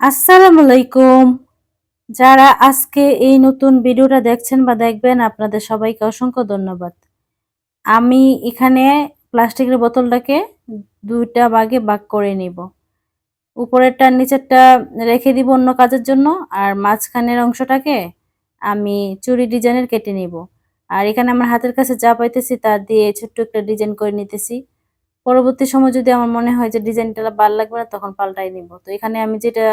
আসসালামু আলাইকুম। যারা আজকে এই নতুন ভিডিওটা দেখছেন বা দেখবেন, আপনাদের সবাইকে অসংখ্য ধন্যবাদ। আমি এখানে প্লাস্টিকের বোতলটাকে দুইটা ভাগে ভাগ করে নিব। উপরেরটা, নিচেরটা রেখে দিব অন্য কাজের জন্য, আর মাঝখানের অংশটাকে আমি চুরি ডিজাইনের কেটে নিব। আর এখানে আমার হাতের কাছে যা পাইতেছি তা দিয়ে ছোট্ট একটা ডিজাইন করে নিতেছি। পরবর্তী সময় যদি আমার মনে হয় যে ডিজাইনটা ভালো লাগবে না, তখন পাল্টাই নিব। তো এখানে আমি যেটা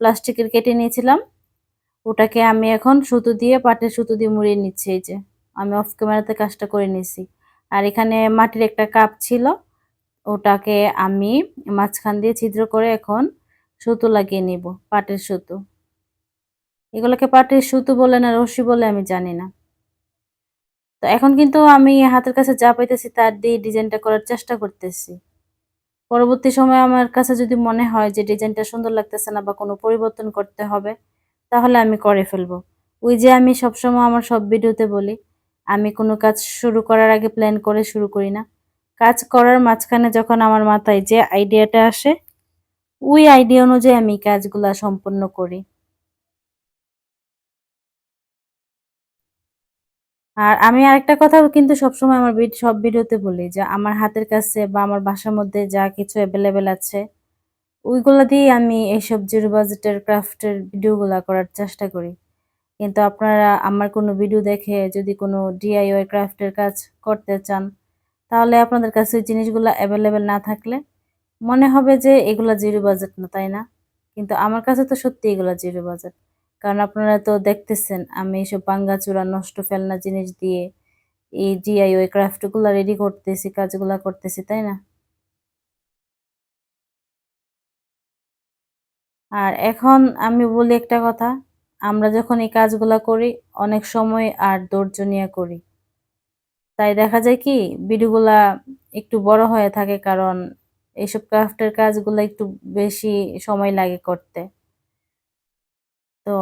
প্লাস্টিকের কেটে নিয়েছিলাম, ওটাকে আমি এখন সুতো দিয়ে, পাটের সুতো দিয়ে মুড়িয়ে নিচ্ছি এই যে। আমি অফ ক্যামেরাতে কাজটা করে নিছি আর এখানে মাটির একটা কাপ ছিল, ওটাকে আমি মাঝখান দিয়ে ছিদ্র করে এখন সুতো লাগিয়ে নিব, পাটের সুতো। এগুলোকে পাটের সুতো বলে না রশি বলে আমি জানি না। তো এখন কিন্তু আমি হাতের কাছে যা পাইতেছি তার দিয়ে ডিজাইনটা করার চেষ্টা করতেছি। পরবর্তী সময় আমার কাছে যদি মনে হয় যে ডিজাইনটা সুন্দর লাগতেছে না বা কোনো পরিবর্তন করতে হবে, তাহলে আমি করে ফেলব। ওই যে আমি সবসময় আমার সব ভিডিওতে বলি, আমি কোনো কাজ শুরু করার আগে প্ল্যান করে শুরু করি না। কাজ করার মাঝখানে যখন আমার মাথায় যে আইডিয়াটা আসে, ওই আইডিয়া অনুযায়ী আমি কাজগুলা সম্পন্ন করি। আর আমি আরেকটা কথা কিন্তু সবসময় আমার সব ভিডিওতে বলি যে আমার হাতের কাছে বা আমার বাসার মধ্যে যা কিছু অ্যাভেলেবেল আছে, ওইগুলো দিয়ে আমি এইসব জিরো বাজেটের ক্রাফটের ভিডিওগুলো করার চেষ্টা করি। কিন্তু আপনারা আমার কোনো ভিডিও দেখে যদি কোনো ডিআইওয়াই ক্রাফটের কাজ করতে চান, তাহলে আপনাদের কাছে জিনিসগুলো অ্যাভেলেবেল না থাকলে মনে হবে যে এগুলো জিরো বাজেট না, তাই না? কিন্তু আমার কাছে তো সত্যি এগুলো জিরো বাজেট কারণ আপনারা তো দেখতেছেন, আমি এইসব চূড়া, নষ্ট ফেলনা জিনিস দিয়ে এই ডিআইওয়াই ক্রাফটগুলো রেডি করতেছি, কাজগুলো করতেছি, তাই না? আর এখন আমি বলি একটা কথা, আমরা যখন এই কাজগুলা করি, অনেক সময় আর ধৈর্য নিয়ে করি। তাই দেখা যায় কি, ভিডিওগুলা একটু বড় হয়ে থাকে কারণ এইসব ক্রাফটের কাজগুলো একটু বেশি সময় লাগে করতে। তো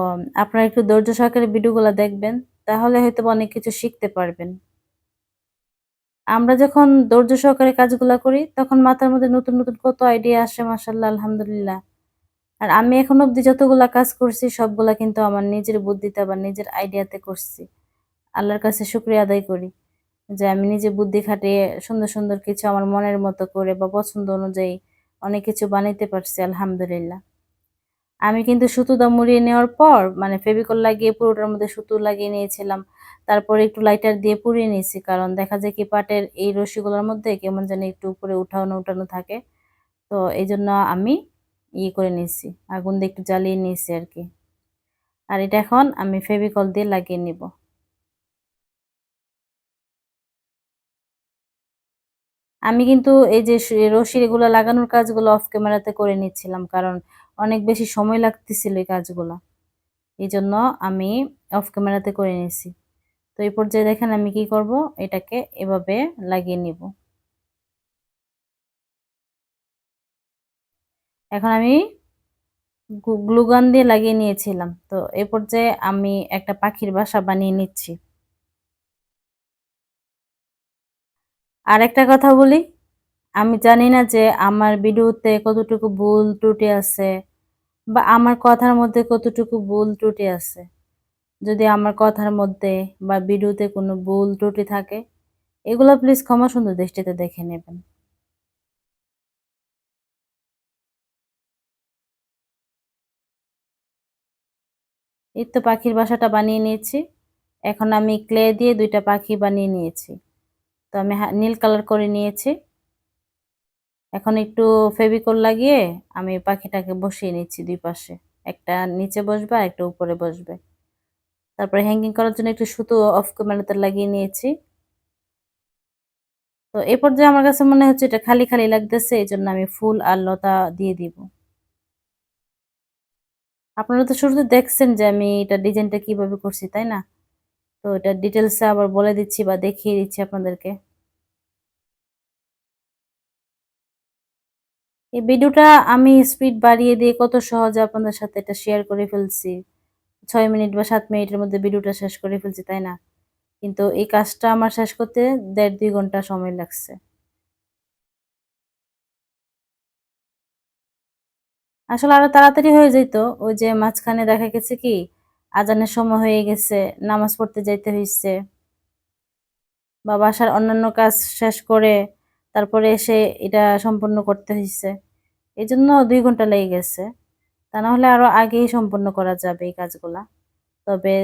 আপনারা একটু ধৈর্য সহকারে ভিডিওগুলো দেখবেন, তাহলে হয়তো অনেক কিছু শিখতে পারবেন। আমরা যখন ধৈর্য সহকারে কাজগুলো করি, তখন মাথার মধ্যে নতুন নতুন কত আইডিয়া আসে মাসাল্লাহ আলহামদুলিল্লাহ। আর আমি এখন অব্দি যতগুলা কাজ করছি, সবগুলা কিন্তু আমার নিজের বুদ্ধিতে বা নিজের আইডিয়াতে করছি। আল্লাহর কাছে শুক্রিয়া আদায় করি যে, আমি নিজে বুদ্ধি খাটিয়ে সুন্দর সুন্দর কিছু আমার মনের মতো করে বা পছন্দ অনুযায়ী অনেক কিছু বানাইতে পারছি, আলহামদুলিল্লাহ। আমি কিন্তু সুতোটা মুড়িয়ে নেওয়ার পর মানে ফেবিকল লাগিয়ে পুরোটার মধ্যে সুতো লাগিয়ে নিয়েছিলাম। তারপরে একটু লাইটার দিয়ে পুড়িয়ে নিয়েছি, কারণ দেখা যায় কি পাটের এই রশিগুলোর মধ্যে কেমন জানি একটু উপরে উঠানো উঠানো থাকে। তো এই জন্য আমি ইয়ে করে নিয়েছি, আগুন দিয়ে একটু জ্বালিয়ে নিয়েছি আর কি। আর এটা এখন আমি ফেবিকল দিয়ে লাগিয়ে নিব। আমি কিন্তু এই যে রশি এগুলো লাগানোর কাজগুলো অফ ক্যামেরাতে করে নিচ্ছিলাম, কারণ অনেক বেশি সময় লাগতেছিল এই কাজগুলো। এই জন্য আমি অফ ক্যামেরাতে করে নিয়েছি। তো এই পর্যায়ে দেখেন আমি কি করব? এটাকে এভাবে লাগিয়ে নিব। এখন আমি গ্লুগান দিয়ে লাগিয়ে নিয়েছিলাম। তো এই পর্যায়ে আমি একটা পাখির বাসা বানিয়ে নিচ্ছি। আর একটা কথা বলি আমি জানি না যে আমার ভিডিওতে কতটুকু ভুল ত্রুটি আছে বা আমার কথার মধ্যে কতটুকু ভুল ত্রুটি আছে। যদি আমার কথার মধ্যে বা ভিডিওতে কোনো ভুল ত্রুটি থাকে, এগুলো প্লিজ ক্ষমা সুন্দর দৃষ্টিতে দেখে নেবেন। এই তো পাখির বাসাটা বানিয়ে নিয়েছি। এখন আমি ক্লে দিয়ে দুইটা পাখি বানিয়ে নিয়েছি। তো আমি নীল কালার করে নিয়েছি। এখন একটু ফেভিকল লাগিয়ে আমি পাখিটাকে বসিয়ে নিচ্ছি দুই পাশে। একটা নিচে বসবে আর একটা উপরে বসবে। তারপরে হ্যাঙ্গিং করার জন্য একটু সুতো অফ ক্যামেরাতে লাগিয়ে নিয়েছি। তো এ পর্যায়ে আমার কাছে মনে হচ্ছে এটা খালি খালি লাগতেছে এই জন্য আমি ফুল আর লতা দিয়ে দিব। আপনারা তো শুরুতে দেখছেন যে আমি এটা ডিজাইনটা কীভাবে করছি, তাই না? তো এটা ডিটেলসে আবার বলে দিচ্ছি বা দেখিয়ে দিচ্ছি আপনাদেরকে। এই ভিডিওটা আমি স্পিড বাড়িয়ে দিয়ে কত সহজে আপনাদের সাথে এটা শেয়ার করে ফেলছি। ছয় মিনিট বা সাত মিনিটের মধ্যে ভিডিওটা শেষ করে ফেলছি, তাই না? কিন্তু এই কাজটা আমার শেষ করতে দেড় দুই ঘণ্টা সময় লাগছে। আসলে আরও তাড়াতাড়ি হয়ে যেত ওই যে মাঝখানে দেখা গেছে কি, আজানের সময় হয়ে গেছে, নামাজ পড়তে যাইতে হয়েছে বা বাসার অন্যান্য কাজ শেষ করে তারপরে এসে এটা সম্পূর্ণ করতে হইছে। এই জন্য দুই ঘণ্টা লেগে গেছে। তা না হলে আরও আগেই সম্পূর্ণ করা যাবে এই কাজগুলা। তবে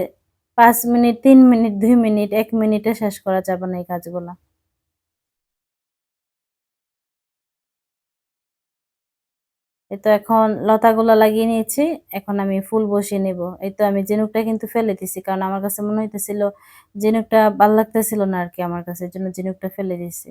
পাঁচ মিনিট, তিন মিনিট, দুই মিনিট, এক মিনিটে শেষ করা যাবে না এই কাজগুলা। এই তো এখন লতাগুলো লাগিয়ে নিয়েছি। এখন আমি ফুল বসিয়ে নেব। এই তো আমি ঝিনুকটা কিন্তু ফেলে দিছি, কারণ আমার কাছে মনে হইতেছিল জেনুকটা ভালো লাগতেছিল না আর কি আমার কাছে জন্য ঝিনুকটা ফেলে দিছি।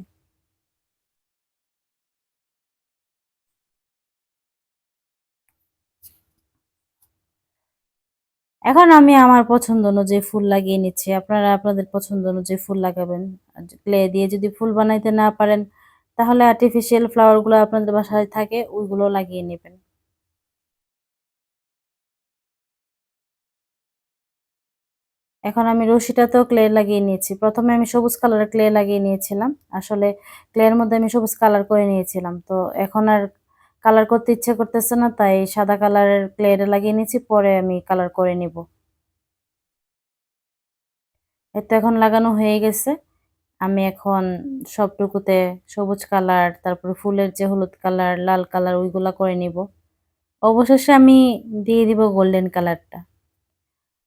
এখন আমি আমার পছন্দ অনুযায়ী ফুল লাগিয়ে নিচ্ছি। আপনারা আপনাদের পছন্দ অনুযায়ী ফুল লাগাবেন। ক্লে দিয়ে যদি ফুল বানাইতে না পারেন, তাহলে আর্টিফিশিয়াল ফ্লাওয়ারগুলো আপনাদের বাসায় থাকে, ওইগুলো লাগিয়ে নেবেন। এখন আমি রশিটাতেও ক্লে লাগিয়ে নিয়েছি। প্রথমে আমি সবুজ কালারের ক্লে লাগিয়ে নিয়েছিলাম। আসলে ক্লের মধ্যে আমি সবুজ কালার করে নিয়েছিলাম। তো এখন আর কালার করতে ইচ্ছে করতেছে না, তাই সাদা কালারের ক্লেটা লাগিয়ে নিয়েছি, পরে আমি কালার করে নিব। এতো এখন লাগানো হয়ে গেছে। আমি এখন সবটুকুতে সবুজ কালার তারপরে ফুলের যে হলুদ কালার লাল কালার ওইগুলা করে নিব। অবশেষে আমি দিয়ে দিব গোল্ডেন কালারটা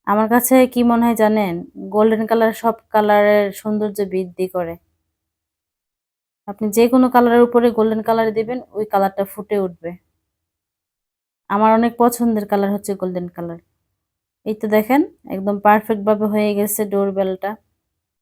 আমার কাছে কি মনে হয় জানেন? গোল্ডেন কালার সব কালারের সৌন্দর্য বৃদ্ধি করে। আপনি যে কোনো কালারের উপরে গোল্ডেন কালার দেবেন, ওই কালারটা ফুটে উঠবে। আমার অনেক পছন্দের কালার হচ্ছে গোল্ডেন কালার এই তো দেখেন, একদম পারফেক্টভাবে হয়ে গেছে ডোর বেলটা